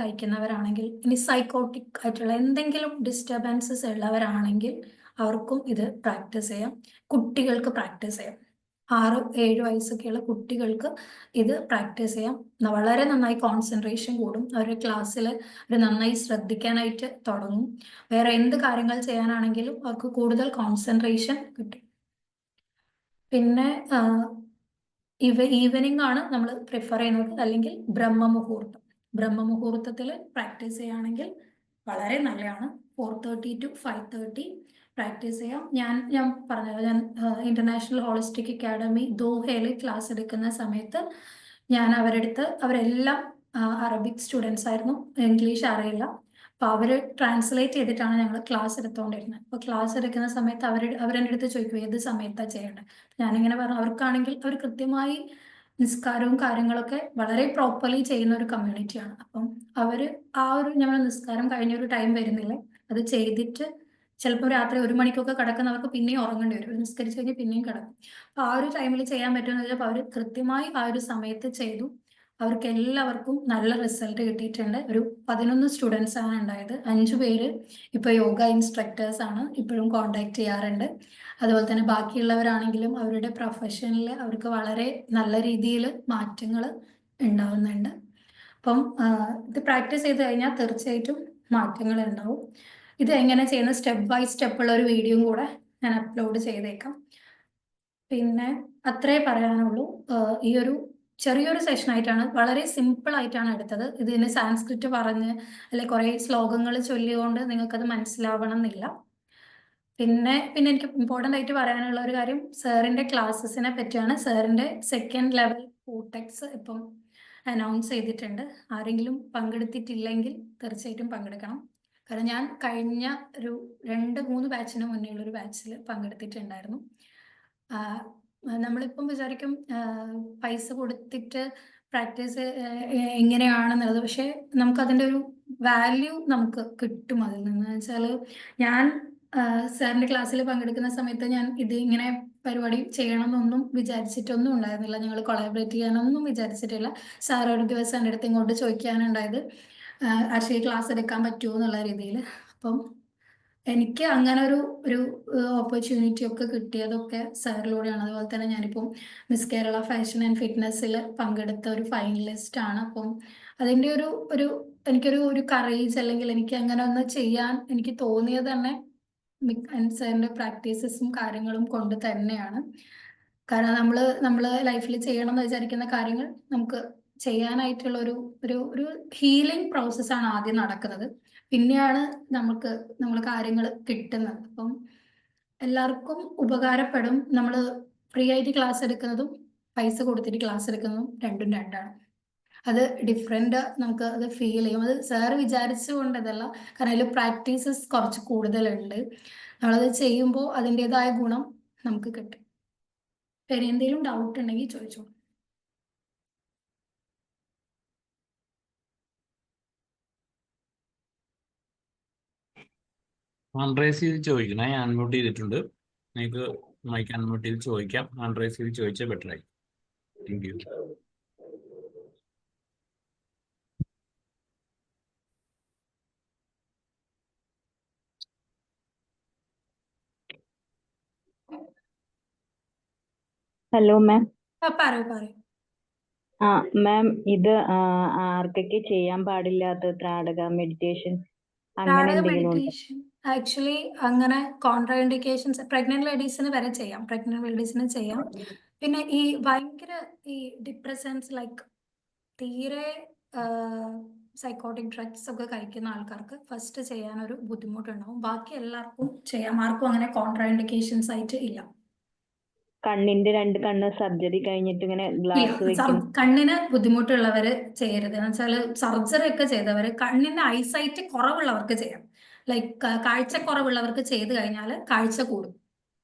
കഴിക്കുന്നവരാണെങ്കിൽ ഇനി സൈക്കോട്ടിക് ആയിട്ടുള്ള എന്തെങ്കിലും ഡിസ്റ്റർബൻസസ് ഉള്ളവരാണെങ്കിൽ അവർക്കും ഇത് പ്രാക്ടീസ് ചെയ്യാം. കുട്ടികൾക്ക് പ്രാക്ടീസ് ചെയ്യാം. ആറ് ഏഴ് വയസ്സൊക്കെയുള്ള കുട്ടികൾക്ക് ഇത് പ്രാക്ടീസ് ചെയ്യാം. വളരെ നന്നായി കോൺസെൻട്രേഷൻ കൂടും. അവർ ക്ലാസ്സിൽ അവർ നന്നായി ശ്രദ്ധിക്കാനായിട്ട് തുടങ്ങും. വേറെ എന്ത് കാര്യങ്ങൾ ചെയ്യാനാണെങ്കിലും അവർക്ക് കൂടുതൽ കോൺസെൻട്രേഷൻ കിട്ടും. പിന്നെ ഈവനിങ് ആണ് നമ്മൾ പ്രിഫർ ചെയ്യുന്നത്. അല്ലെങ്കിൽ ബ്രഹ്മമുഹൂർത്തം. ബ്രഹ്മമുഹൂർത്തത്തിൽ പ്രാക്ടീസ് ചെയ്യുകയാണെങ്കിൽ വളരെ നല്ലതാണ്. Four thirty to five thirty practice ചെയ്യാം. ഞാൻ ഞാൻ പറഞ്ഞത് ഞാൻ ഇന്റർനാഷണൽ ഹോളിസ്റ്റിക് അക്കാഡമി ദോഹയിൽ ക്ലാസ് എടുക്കുന്ന സമയത്ത് ഞാൻ അവരുടെ അടുത്ത് അവരെല്ലാം അറബിക് സ്റ്റുഡൻസ് ആയിരുന്നു. ഇംഗ്ലീഷ് അറിയില്ല. അപ്പൊ അവർ ട്രാൻസ്ലേറ്റ് ചെയ്തിട്ടാണ് ഞങ്ങൾ ക്ലാസ് എടുത്തുകൊണ്ടിരുന്നത് അപ്പൊ ക്ലാസ് എടുക്കുന്ന സമയത്ത് അവർ അവരെന്റെ അടുത്ത് ചോദിക്കും ഏത് സമയത്താണ് ചെയ്യേണ്ടത് ഞാനിങ്ങനെ പറഞ്ഞു അവർക്കാണെങ്കിൽ അവർ കൃത്യമായി നിസ്കാരവും കാര്യങ്ങളൊക്കെ വളരെ പ്രോപ്പർലി ചെയ്യുന്ന ഒരു കമ്മ്യൂണിറ്റിയാണ് അപ്പം അവർ ആ ഒരു ഞങ്ങൾ നിസ്കാരം കഴിഞ്ഞ ഒരു ടൈം വരുന്നില്ലേ. അത് ചെയ്തിട്ട് ചിലപ്പോൾ രാത്രി ഒരു മണിക്കൊക്കെ കിടക്കുന്നവർക്ക് പിന്നെയും ഉറങ്ങേണ്ടി വരും. നിസ്കരിച്ച് കഴിഞ്ഞ് പിന്നെയും കിടക്കും. അപ്പൊ ആ ഒരു ടൈമിൽ ചെയ്യാൻ പറ്റുമെന്ന് വെച്ചാൽ അവർ കൃത്യമായി ആ ഒരു സമയത്ത് ചെയ്തു. അവർക്ക് എല്ലാവർക്കും നല്ല റിസൾട്ട് കിട്ടിയിട്ടുണ്ട്. ഒരു പതിനൊന്ന് സ്റ്റുഡൻസ് ആണ് ഉണ്ടായത്. അഞ്ചു പേര് ഇപ്പൊ യോഗ ഇൻസ്ട്രക്ടേഴ്സ് ആണ് ഇപ്പോഴും കോണ്ടാക്ട് ചെയ്യാറുണ്ട്. അതുപോലെ തന്നെ ബാക്കിയുള്ളവരാണെങ്കിലും അവരുടെ പ്രൊഫഷനിൽ അവർക്ക് വളരെ നല്ല രീതിയിൽ മാറ്റങ്ങൾ ഉണ്ടാവുന്നുണ്ട്. അപ്പം ഇത് പ്രാക്ടീസ് ചെയ്ത് കഴിഞ്ഞാൽ തീർച്ചയായിട്ടും മാറ്റങ്ങൾ ഉണ്ടാവും. ഇത് എങ്ങനെ ചെയ്യുന്ന സ്റ്റെപ്പ് ബൈ സ്റ്റെപ്പ് ഉള്ള ഒരു വീഡിയോയും കൂടെ ഞാൻ അപ്ലോഡ് ചെയ്തേക്കാം. പിന്നെ അത്രേ പറയാനുള്ളൂ. ഈ ഒരു ചെറിയൊരു സെഷൻ ആയിട്ടാണ്. വളരെ സിമ്പിൾ ആയിട്ടാണ് എടുത്തത്. ഇതിന് സാൻസ്ക്രിറ്റ് പറഞ്ഞ് അല്ലെ കുറെ ശ്ലോകങ്ങൾ ചൊല്ലിക്കൊണ്ട് നിങ്ങൾക്കത് മനസ്സിലാവണം എന്നില്ല പിന്നെ പിന്നെ എനിക്ക് ഇമ്പോർട്ടന്റ് ആയിട്ട് പറയാനുള്ള ഒരു കാര്യം സാറിന്റെ ക്ലാസ്സസിനെ പറ്റിയാണ്. സാറിന്റെ സെക്കൻഡ് ലെവൽ കൂട്ടെക്സ് ഇപ്പം അനൗൺസ് ചെയ്തിട്ടുണ്ട്. ആരെങ്കിലും പങ്കെടുത്തിട്ടില്ലെങ്കിൽ തീർച്ചയായിട്ടും പങ്കെടുക്കണം. കാരണം ഞാൻ കഴിഞ്ഞ ഒരു രണ്ട് മൂന്ന് ബാച്ചിന് മുന്നേ ഉള്ളൊരു ബാച്ചിൽ പങ്കെടുത്തിട്ടുണ്ടായിരുന്നു. നമ്മളിപ്പം വിചാരിക്കും പൈസ കൊടുത്തിട്ട് പ്രാക്ടീസ് എങ്ങനെയാണെന്നുള്ളത്. പക്ഷെ നമുക്ക് അതിന്റെ ഒരു വാല്യൂ നമുക്ക് കിട്ടും അതിൽ നിന്ന്. വെച്ചാൽ ഞാൻ സാറിന്റെ ക്ലാസ്സിൽ പങ്കെടുക്കുന്ന സമയത്ത് ഞാൻ ഇത് ഇങ്ങനെ പരിപാടി ചെയ്യണമെന്നൊന്നും വിചാരിച്ചിട്ടൊന്നും ഉണ്ടായിരുന്നില്ല. ഞങ്ങൾ കൊളാബറേറ്റ് ചെയ്യാനൊന്നും വിചാരിച്ചിട്ടില്ല. സാർ ഒരു ദിവസം എന്റെ അടുത്ത് ഇങ്ങോട്ട് ചോദിക്കാനുണ്ടായത് ആക്ച്വലി ക്ലാസ് എടുക്കാൻ പറ്റുമോ? എന്നുള്ള രീതിയിൽ. അപ്പം എനിക്ക് അങ്ങനെ ഒരു ഒരു ഓപ്പർച്യൂണിറ്റി ഒക്കെ കിട്ടിയതൊക്കെ സാറിലൂടെയാണ്. അതുപോലെ തന്നെ ഞാനിപ്പം മിസ് കേരള ഫാഷൻ ആൻഡ് ഫിറ്റ്നസ്സിൽ പങ്കെടുത്ത ഒരു ഫൈനലിസ്റ്റ് ആണ്. അപ്പം അതിന്റെ ഒരു ഒരു എനിക്കൊരു ഒരു കറേജ് അല്ലെങ്കിൽ എനിക്ക് അങ്ങനെ ഒന്ന് ചെയ്യാൻ എനിക്ക് തോന്നിയത് തന്നെ സാറിന്റെ പ്രാക്ടീസസും കാര്യങ്ങളും കൊണ്ട് തന്നെയാണ്. കാരണം നമ്മൾ നമ്മൾ ലൈഫിൽ ചെയ്യണം എന്ന് വിചാരിക്കുന്ന കാര്യങ്ങൾ നമുക്ക് ചെയ്യാനായിട്ടുള്ള ഒരു ഒരു ഒരു ഹീലിംഗ് പ്രോസസ്സാണ് ആദ്യം നടക്കുന്നത്. പിന്നെയാണ് നമുക്ക് നമ്മൾ കാര്യങ്ങൾ കിട്ടുന്നത്. അപ്പം എല്ലാവർക്കും ഉപകാരപ്പെടും. നമ്മൾ ഫ്രീ ആയിട്ട് ക്ലാസ് എടുക്കുന്നതും പൈസ കൊടുത്തിട്ട് ക്ലാസ് എടുക്കുന്നതും രണ്ടും രണ്ടാണ്. അത് ഡിഫറെന്റ് നമുക്ക് അത് ഫീൽ ചെയ്യും. അത് സാറ് വിചാരിച്ചുകൊണ്ടതല്ല കാരണം അതിൽ പ്രാക്ടീസസ് കുറച്ച് കൂടുതലുണ്ട്. നമ്മളത് ചെയ്യുമ്പോൾ അതിന്റെതായ ഗുണം നമുക്ക് കിട്ടും. വേറെ എന്തെങ്കിലും ഡൗട്ട് ഉണ്ടെങ്കിൽ ചോദിച്ചോളൂ. അൺറേസ് ചെയ്ത് ചോദിക്കണേ. ഞാൻ അൺമ്യൂട്ട് ചെയ്തിട്ടുണ്ട്. നിങ്ങൾക്ക് മൈക്ക് അൺമ്യൂട്ട് ചെയ്ത് ചോദിക്കാം. അൺറേസ് ചെയ്ത് ചോദിച്ചാൽ ബെറ്റർ ആയി താങ്ക് യു ഹലോ മാം പറയൂ പറയൂ. ആ മാം ഇത് ആർക്കൊക്കെ ചെയ്യാൻ പാടില്ലാത്ത ത്രാടക മെഡിറ്റേഷൻ അങ്ങനെ എന്തെങ്കിലും ആക്ച്വലി അങ്ങനെ കോൺട്രാ ഇൻഡിക്കേഷൻസ് പ്രഗ്നന്റ് ലേഡീസിന് വരെ ചെയ്യാം. പ്രഗ്നന്റ് ലേഡീസിന് ചെയ്യാം. പിന്നെ ഈ ഭയങ്കര ഈ ഡിപ്രസൻസ് ലൈക്ക് തീരെ സൈക്കോട്ടിക് ഡ്രഗ്സ് ഒക്കെ കഴിക്കുന്ന ആൾക്കാർക്ക് ഫസ്റ്റ് ചെയ്യാൻ ഒരു ബുദ്ധിമുട്ടുണ്ടാവും. ബാക്കി എല്ലാവർക്കും ചെയ്യാം ആർക്കും അങ്ങനെ കോൺട്രാ ഇൻഡിക്കേഷൻസ് ആയിട്ട് ഇല്ല. കണ്ണിന്റെ രണ്ട് കണ്ണ് സർജറി കഴിഞ്ഞിട്ട് ഇങ്ങനെ ഗ്ലാസ് വെക്കും. കണ്ണിന് ബുദ്ധിമുട്ടുള്ളവര് ചെയ്യരുത്. എന്ന് വെച്ചാൽ സർജറി ഒക്കെ ചെയ്തവര് കണ്ണിന്റെ ഐസൈറ്റ് കുറവുള്ളവർക്ക് ചെയ്യാം. ലൈക്ക് കാഴ്ചക്കുറവുള്ളവർക്ക് ചെയ്ത് കഴിഞ്ഞാൽ കാഴ്ച കൂടും.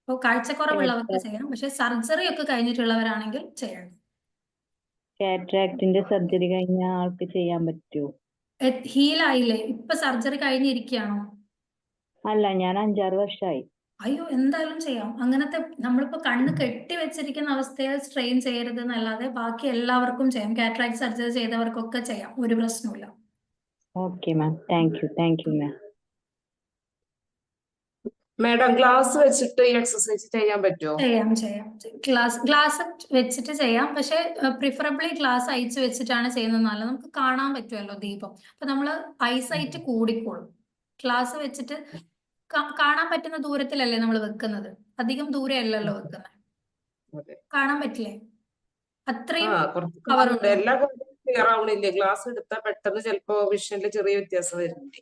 അപ്പോൾ കാഴ്ചക്കുറവുള്ളവർക്ക് ചെയ്യാം പക്ഷെ സർജറി ഒക്കെ കഴിഞ്ഞിട്ടുള്ളവരാണെങ്കിൽ ചെയ്യണം. കാറ്ററാക്ടിന്റെ സർജറി കഴിഞ്ഞ ആൾക്ക് ചെയ്യാൻ പറ്റുമോ ഹീലായില്ലേ? ഇപ്പൊ സർജറി കഴിഞ്ഞിരിക്കുകയാണോ അല്ല ഞാൻ അഞ്ചാറ് വർഷമായി അയ്യോ എന്തായാലും ചെയ്യാം. അങ്ങനത്തെ നമ്മളിപ്പോ കണ്ണ് കെട്ടി വെച്ചിരിക്കുന്ന അവസ്ഥയെ സ്ട്രെയിൻ ചെയ്യരുത് എന്നല്ലാതെ ബാക്കി എല്ലാവർക്കും ചെയ്യാം. കാറ്ററാക്ട് സർജറി ചെയ്തവർക്കൊക്കെ ചെയ്യാം. ഒരു പ്രശ്നമില്ല okay ma'am. Thank you. Thank you ma'am. Madam glass വെച്ചിട്ട് ഈ എക്സസൈസ് ചെയ്യാൻ പറ്റുമോ ചെയ്യാം ചെയ്യാം. ഗ്ലാസ് ഗ്ലാസ് വെച്ചിട്ട് ചെയ്യാം. പക്ഷെ പ്രിഫറബിളി ഗ്ലാസ് അയച്ചു വെച്ചിട്ടാണ് ചെയ്യുന്നത്. നല്ലത് നമുക്ക് കാണാൻ പറ്റുമല്ലോ ദീപം. അപ്പൊ നമ്മൾ ഐസൈറ്റ് കൂടിക്കോളും. ഗ്ലാസ് വെച്ചിട്ട് കാണാൻ പറ്റുന്ന ദൂരത്തിലല്ലേ നമ്മൾ വെക്കുന്നത്? അധികം ദൂരെ അല്ലല്ലോ വെക്കുന്നത്. കാണാൻ പറ്റില്ലേ? അത്രയും. എല്ലാ ക്ലിയർ ആവണില്ലേ? ഗ്ലാസ് എടുത്താൽ പെട്ടെന്ന് ചിലപ്പോ വിഷനിൽ ചെറിയ വ്യത്യാസം വരുന്നുണ്ട്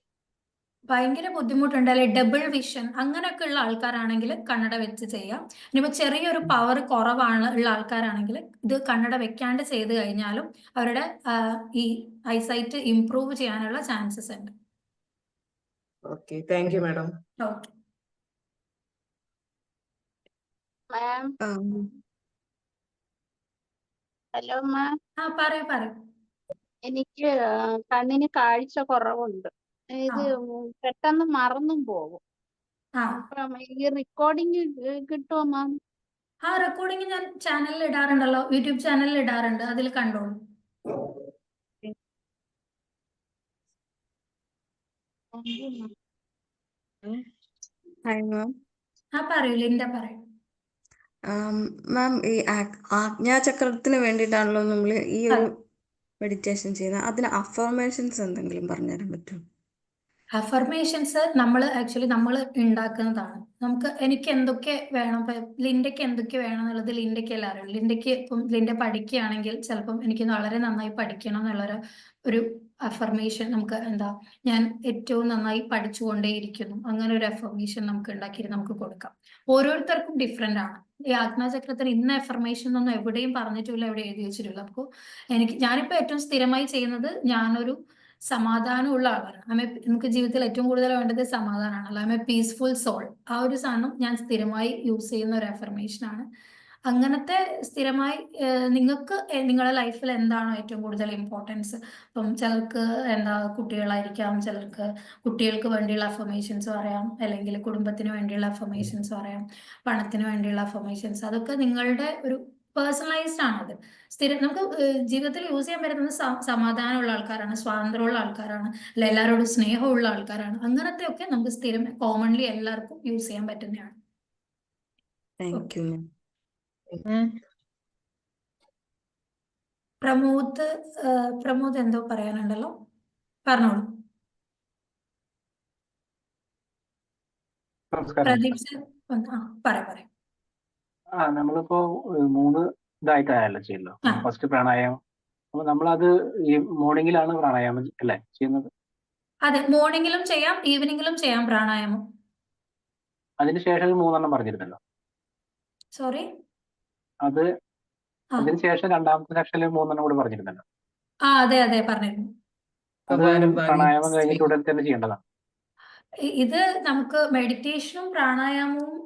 ഭയങ്കര ബുദ്ധിമുട്ടുണ്ട് അല്ലെ? ഡബിൾ വിഷൻ അങ്ങനെയൊക്കെ ഉള്ള ആൾക്കാരാണെങ്കിൽ കണ്ണട വെച്ച് ചെയ്യാം. ഇനിയിപ്പോ ചെറിയൊരു പവർ കുറവാണ് ഉള്ള ആൾക്കാരാണെങ്കിൽ ഇത് കണ്ണട വെക്കാണ്ട് ചെയ്ത് കഴിഞ്ഞാലും അവരുടെ ഈ ഐസൈറ്റ് ഇംപ്രൂവ് ചെയ്യാനുള്ള ചാൻസസ് ഉണ്ട്. Okay thank you madam okay ma'am hello ma'am ആ പറയൂ പറയൂ. എനിക്ക് കണ്ണിന് കാഴ്ച കുറവുണ്ട്. ഇത് പെട്ടെന്ന് മറന്നും പോകും. ആ. അപ്പം ഈ റെക്കോർഡിങ് കിട്ടുമോ മാം ആ റെക്കോർഡിങ് ഞാൻ ചാനലിൽ ഇടാറുണ്ടല്ലോ. യൂട്യൂബ് ചാനലിൽ ഇടാറുണ്ട്. അതിൽ കണ്ടോളൂ. ഹായ് മാം ആ പറയൂ ലിൻഡ പറയൂ. മാം ഈ ആജ്ഞാചക്രത്തിന് വേണ്ടിയിട്ടാണല്ലോ നമ്മൾ ഈ ഒരു മെഡിറ്റേഷൻ ചെയ്യുന്നത്. അതിന് അഫർമേഷൻസ് എന്തെങ്കിലും പറഞ്ഞുതരാൻ പറ്റുമോ? അഫർമേഷൻസ് നമ്മൾ ആക്ച്വലി നമ്മൾ ഉണ്ടാക്കുന്നതാണ് നമുക്ക് എനിക്ക് എന്തൊക്കെ വേണം? ലിൻഡയ്ക്ക് എന്തൊക്കെ വേണം എന്നുള്ളത് ലിൻഡയ്ക്ക് എല്ലാവരും ലിൻഡയ്ക്ക് ഇപ്പം ലിൻഡ പഠിക്കുകയാണെങ്കിൽ ചിലപ്പം എനിക്ക് വളരെ നന്നായി പഠിക്കണം എന്നുള്ളൊരു ഒരു അഫർമേഷൻ നമുക്ക് എന്താ ഞാൻ ഏറ്റവും നന്നായി പഠിച്ചുകൊണ്ടേയിരിക്കുന്നു. അങ്ങനെ ഒരു അഫർമേഷൻ നമുക്ക് ഉണ്ടാക്കി നമുക്ക് കൊടുക്കാം. ഓരോരുത്തർക്കും ഡിഫറെന്റ് ആണ്. ഈ ആജ്ഞാചക്രത്തിന് ഇന്ന അഫർമേഷൻ ഒന്നും എവിടെയും പറഞ്ഞിട്ടില്ല എവിടെ എഴുതി വെച്ചിട്ടില്ല. അപ്പോൾ എനിക്ക് ഞാനിപ്പോ ഏറ്റവും സ്ഥിരമായി ചെയ്യുന്നത് ഞാനൊരു സമാധാനമുള്ള ആളാണ്. ആമെ നമുക്ക് ജീവിതത്തിൽ ഏറ്റവും കൂടുതൽ വേണ്ടത് സമാധാനമാണല്ലോ ആമെ പീസ്ഫുൾ സോൾ ആ ഒരു സാധനം ഞാൻ സ്ഥിരമായി യൂസ് ചെയ്യുന്ന ഒരു അഫർമേഷൻ ആണ്. അങ്ങനത്തെ സ്ഥിരമായി നിങ്ങൾക്ക് നിങ്ങളുടെ ലൈഫിൽ എന്താണോ ഏറ്റവും കൂടുതൽ ഇമ്പോർട്ടൻസ് ഇപ്പം ചിലർക്ക് എന്താ കുട്ടികളായിരിക്കാം ചിലർക്ക് കുട്ടികൾക്ക് വേണ്ടിയുള്ള അഫർമേഷൻസ് പറയാം അല്ലെങ്കിൽ കുടുംബത്തിന് വേണ്ടിയുള്ള അഫർമേഷൻസ് പറയാം പണത്തിന് വേണ്ടിയുള്ള അഫർമേഷൻസ് അതൊക്കെ നിങ്ങളുടെ ഒരു പേഴ്സണലൈസ്ഡ് ആണത്. സ്ഥിരം നമുക്ക് ജീവിതത്തിൽ യൂസ് ചെയ്യാൻ പറ്റുന്നത് സമാധാനമുള്ള ആൾക്കാരാണ് സ്വാതന്ത്ര്യമുള്ള ആൾക്കാരാണ് അല്ല എല്ലാവരോടും സ്നേഹമുള്ള ആൾക്കാരാണ്. അങ്ങനത്തെ ഒക്കെ നമുക്ക് സ്ഥിരം കോമൺലി എല്ലാവർക്കും യൂസ് ചെയ്യാൻ പറ്റുന്നതാണ്. പ്രമോദ് പ്രമോദ് എന്തോ പറയാനുണ്ടല്ലോ? പറഞ്ഞോളൂ. പ്രദീപ് സർ ആ പറയാം പറയാം. ആ നമ്മളിപ്പോ മൂന്ന് ഇതായിട്ടാണല്ലോ ചെയ്യുന്നത്. ഫസ്റ്റ് പ്രാണായാമം. അപ്പൊ നമ്മളത് ഈ മോർണിംഗിലാണ് പ്രാണായാമം അല്ലേ ചെയ്യുന്നത്? അതെ മോർണിംഗിലും ചെയ്യാം ഈവനിംഗിലും ചെയ്യാം പ്രാണായാമം. അതിന് ശേഷം ഒരു മൂന്നെണ്ണം പറഞ്ഞിരുന്നല്ലോ. സോറി? അത് അതിനുശേഷം അതിന് ശേഷം രണ്ടാമത്തെ സെക്ഷനിൽ മൂന്നെണ്ണം കൂടി പറഞ്ഞിരുന്നല്ലോ. ആ അതെ അതെ പറഞ്ഞിരുന്നു. അത് പ്രാണായാമം കഴിഞ്ഞിട്ട് ഉടൻ തന്നെ ചെയ്യേണ്ടതാണ്. ഇത് നമുക്ക് മെഡിറ്റേഷനും പ്രാണായാമവും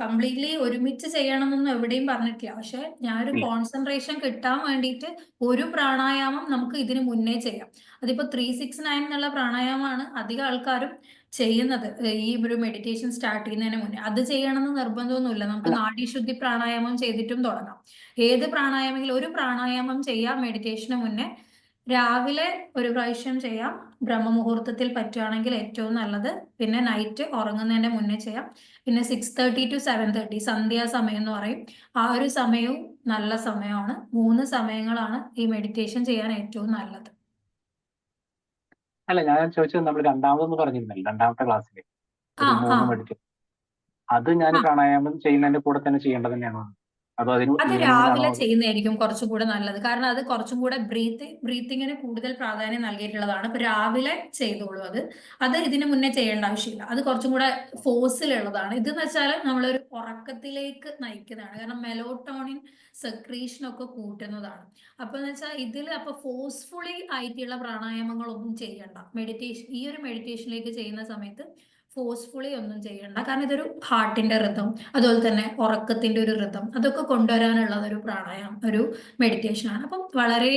കംപ്ലീറ്റ്ലി ഒരുമിച്ച് ചെയ്യണമെന്നൊന്നും എവിടെയും പറഞ്ഞിട്ടില്ല. പക്ഷെ ഞാനൊരു ഒരു കോൺസെൻട്രേഷൻ കിട്ടാൻ വേണ്ടിയിട്ട് ഒരു പ്രാണായാമം നമുക്ക് ഇതിന് മുന്നേ ചെയ്യാം. അതിപ്പോ ത്രീ സിക്സ് നയൻ എന്നുള്ള പ്രാണായാമമാണ് അധികം ആൾക്കാരും ചെയ്യുന്നത്. ഈ ഒരു മെഡിറ്റേഷൻ സ്റ്റാർട്ട് ചെയ്യുന്നതിന് മുന്നേ. അത് ചെയ്യണമെന്ന് നിർബന്ധമൊന്നുമില്ല. നമുക്ക് നാഡീശുദ്ധി പ്രാണായാമം ചെയ്തിട്ടും തുടങ്ങാം. ഏത് പ്രാണായാമെങ്കിലും ഒരു പ്രാണായാമം ചെയ്യാം മെഡിറ്റേഷന് മുന്നേ. രാവിലെ ഒരു പ്രാവശ്യം ചെയ്യാം. ബ്രഹ്മമുഹൂർത്തത്തിൽ പറ്റുകയാണെങ്കിൽ ഏറ്റവും നല്ലത്. പിന്നെ നൈറ്റ് ഉറങ്ങുന്നതിന്റെ മുന്നേ ചെയ്യാം. പിന്നെ six thirty to seven thirty സന്ധ്യാസമയം എന്ന് പറയും. ആ ഒരു സമയവും നല്ല സമയമാണ്. മൂന്ന് സമയങ്ങളാണ് ഈ മെഡിറ്റേഷൻ ചെയ്യാൻ ഏറ്റവും നല്ലത്. അല്ല ഞാൻ ചോദിച്ചത് നമ്മൾ രണ്ടാമതെന്ന് പറഞ്ഞിരുന്നല്ലോ രണ്ടാമത്തെ ക്ലാസ്സിൽ അത് ഞാൻ. പ്രാണായാമം ചെയ്യുന്നതിന്റെ കൂടെ തന്നെ ചെയ്യേണ്ടത് തന്നെയാണോ. അതോ അതിന് അത് രാവിലെ? ചെയ്യുന്നതായിരിക്കും കുറച്ചും കൂടെ നല്ലത്. കാരണം അത് കുറച്ചും കൂടെ ബ്രീത്തിങ് ബ്രീത്തിങ്ങിന് കൂടുതൽ പ്രാധാന്യം നൽകിയിട്ടുള്ളതാണ് ഇപ്പൊ രാവിലെ ചെയ്തോളൂ അത്. അത് ഇതിന് മുന്നേ ചെയ്യേണ്ട ആവശ്യമില്ല. അത് കുറച്ചും കൂടെ ഫോഴ്സിലുള്ളതാണ് ഇതെന്ന് വെച്ചാൽ നമ്മളൊരു ഉറക്കത്തിലേക്ക് നയിക്കുന്നതാണ്. കാരണം മെലോട്ടോണിൻ സെക്രീഷൻ ഒക്കെ കൂട്ടുന്നതാണ്. അപ്പൊ എന്ന് വെച്ചാൽ ഇതിൽ അപ്പൊ ഫോഴ്സ്ഫുള്ളി ആയിട്ടുള്ള പ്രാണായാമങ്ങളൊന്നും ചെയ്യണ്ട. മെഡിറ്റേഷൻ ഈ ഒരു മെഡിറ്റേഷനിലേക്ക് ചെയ്യുന്ന സമയത്ത് ഫോഴ്സ്ഫുള്ളി ഒന്നും ചെയ്യണ്ട. കാരണം ഇതൊരു ഹാർട്ടിന്റെ റിതം അതുപോലെ തന്നെ ഉറക്കത്തിന്റെ ഒരു റിതം അതൊക്കെ കൊണ്ടുവരാനുള്ള ഒരു പ്രാണായാമം ഒരു മെഡിറ്റേഷൻ ആണ്. അപ്പം വളരെ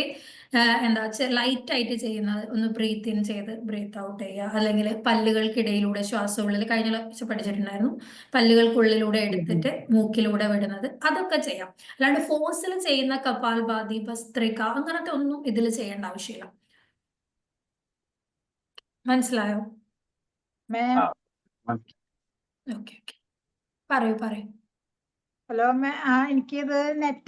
എന്താ വെച്ചാൽ ലൈറ്റ് ആയിട്ട് ചെയ്യുന്നത് ഒന്ന് ബ്രീത്ത് ഇൻ ചെയ്ത് ബ്രീത്ത് ഔട്ട് ചെയ്യുക. അല്ലെങ്കിൽ പല്ലുകൾക്കിടയിലൂടെ ശ്വാസം ഉള്ളിൽ കഴിഞ്ഞ പ്രാവശ്യം പഠിച്ചിട്ടുണ്ടായിരുന്നു. പല്ലുകൾക്കുള്ളിലൂടെ എടുത്തിട്ട് മൂക്കിലൂടെ വിടുന്നത്. അതൊക്കെ ചെയ്യാം. അല്ലാണ്ട് ഫോഴ്സിൽ ചെയ്യുന്ന കപാൽഭാതി ഭസ്ത്രിക അങ്ങനത്തെ ഒന്നും ഇതിൽ ചെയ്യേണ്ട ആവശ്യമില്ല. മനസ്സിലായോ? മാം ഓക്കെ ഓക്കെ പറയൂ പറയൂ. ഹലോ അമ്മ ആ എനിക്കിത് നെറ്റ്